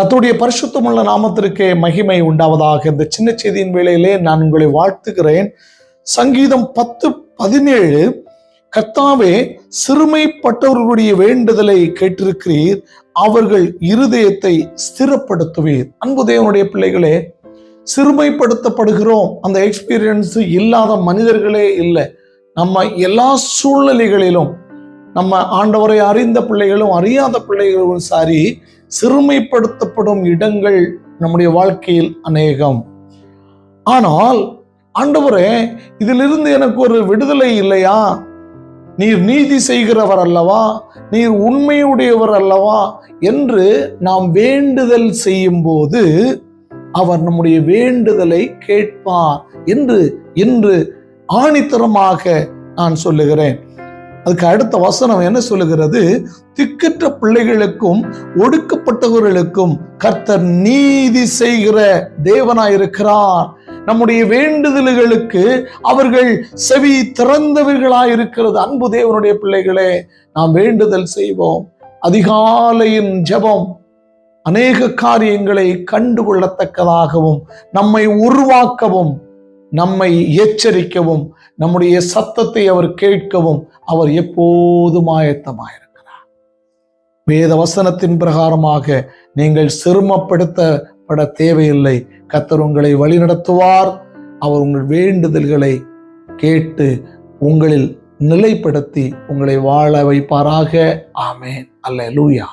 கர்த்தருடைய பரிசுத்தமுள்ள நாமத்திற்கே மகிமை உண்டாவதாக. இந்த சின்ன செய்தியின் வேளையிலே நான் உங்களை வாழ்த்துகிறேன். சங்கீதம் பத்து பதினேழு கர்த்தாவே சிறுமைப்பட்டவர்களுடைய வேண்டுதலை கேட்டிருக்கிறீர். அவர்கள் இருதயத்தை ஸ்திரப்படுத்துவீர். அன்பு தேவனுடைய பிள்ளைகளே சிறுமைப்படுத்தப்படுகிறோம். அந்த எக்ஸ்பீரியன்ஸ் இல்லாத மனிதர்களே இல்லை. நம்ம எல்லா சூழ்நிலைகளிலும் நம்ம ஆண்டவரை அறிந்த பிள்ளைகளும் அறியாத பிள்ளைகளும் சாரி சிறுமைப்படுத்தப்படும் இடங்கள் நம்முடைய வாழ்க்கையில் அநேகம். ஆனால் ஆண்டவரே இதிலிருந்து எனக்கு ஒரு விடுதலை இல்லையா? நீர் நீதி செய்கிறவர் அல்லவா? நீர் உண்மையுடையவர் அல்லவா? என்று நாம் வேண்டுதல் செய்யும் போது அவர் நம்முடைய வேண்டுதலை கேட்பார் என்று இன்று ஆணித்தரமாக நான் சொல்லுகிறேன். அதுக்கு அடுத்த வசனம் என்ன சொல்லுகிறது? திக்கற்ற பிள்ளைகளுக்கும் ஒடுக்கப்பட்டவர்களுக்கும் கர்த்தர் நீதி செய்கிற தேவனாயிருக்கிறார். நம்முடைய வேண்டுதல்களுக்கு அவர்கள் செவி திறந்தவர்களாயிருக்கிறது. அன்பு தேவனுடைய பிள்ளைகளே நாம் வேண்டுதல் செய்வோம். அதிகாலையின் ஜெபம் அநேக காரியங்களை கண்டுகொள்ளத்தக்கதாகவும் நம்மை உருவாக்கவும் நம்மை எச்சரிக்கவும் நம்முடைய சத்தத்தை அவர் கேட்கவும் அவர் எப்போதும் ஆயத்தமாயிருக்கிறார். வேத வசனத்தின் பிரகாரமாக நீங்கள் சிறுமப்படுத்தப்பட தேவையில்லை. கத்தர் உங்களை வழிநடத்துவார். அவர் உங்கள் வேண்டுதல்களை கேட்டு உங்களில் நிலைப்படுத்தி உங்களை வாழ வைப்பாராக. ஆமேன். அல்ல லூயா